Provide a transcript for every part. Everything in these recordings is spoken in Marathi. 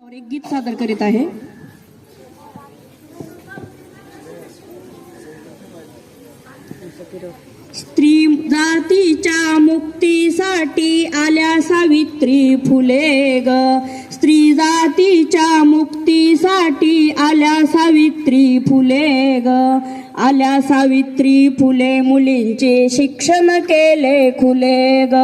और एक गीत सादर करीत आहे. स्त्री जातीच्या मुक्तीसाठी आल्या सावित्री फुले ग. स्त्री जातीच्या मुक्तीसाठी आल्या सावित्री फुले ग. आल्या सावित्री फुले मुलींचे शिक्षण केले खुले ग.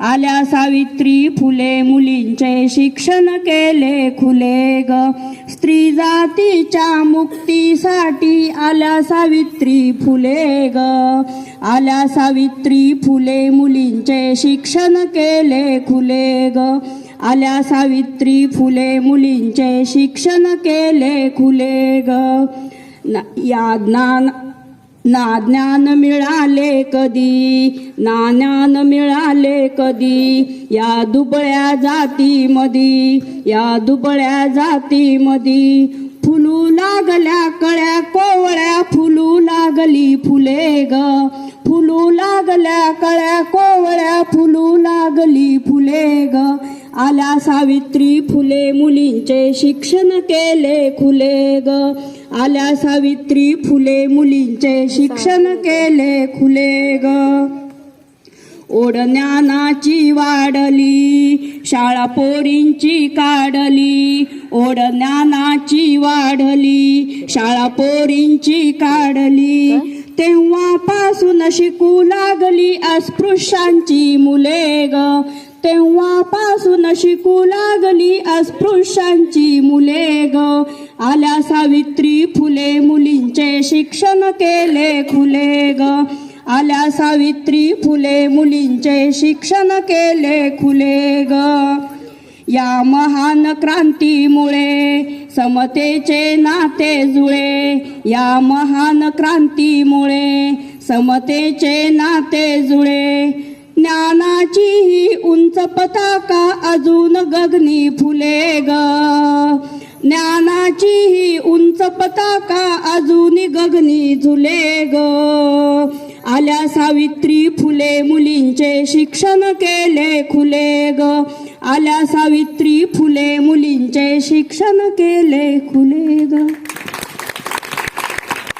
आल्या सावित्री फुले मुलींचे शिक्षण केले खुले ग. स्त्री जातीच्या मुक्तीसाठी आल्या सावित्री फुले ग. आल्या सावित्री फुले मुलींचे शिक्षण केले खुले ग. आल्या सावित्री फुले मुलींचे शिक्षण केले खुले ग. या ज्ञान ना ज्ञान मिळाले कधी ना ज्ञान मिळाले कधी? या दुबळ्या जातीमधी या दुबळ्या जातीमधी फुलू लागल्या कळ्या कोवळ्या फुलू लागली फुले ग. फुलू लागल्या कळ्या कोवळ्या फुलू लागली फुले ग. आल्या सावित्री फुले मुलींचे शिक्षण केले खुले ग. आल्या सावित्री फुले मुलींचे शिक्षण केले खुले ग. ओढ ज्ञानाची वाढली शाळा पोरींची काढली ओढ ज्ञानाची वाढली शाळा पोरींची काढली. तेव्हापासून शिकू लागली अस्पृश्यांची मुले ग. तेव्हापासून शिकू लागली अस्पृश्यांची मुले ग. आल्या सावित्री फुले मुलींचे शिक्षण केले खुले ग. आल्या सावित्री फुले मुलींचे शिक्षण केले खुले ग. या महान क्रांतीमुळे समतेचे नाते जुळे. या महान क्रांतीमुळे समतेचे नाते जुळे. ज्ञानाची ही उंच पताका अजून गगनी फुले ग. ज्ञानाची ही उंच पताका अजून गगनी झुले ग. आल्या सावित्री फुले मुलींचे शिक्षण केले खुले ग. आल्या सावित्री फुले मुलींचे शिक्षण केले खुले ग.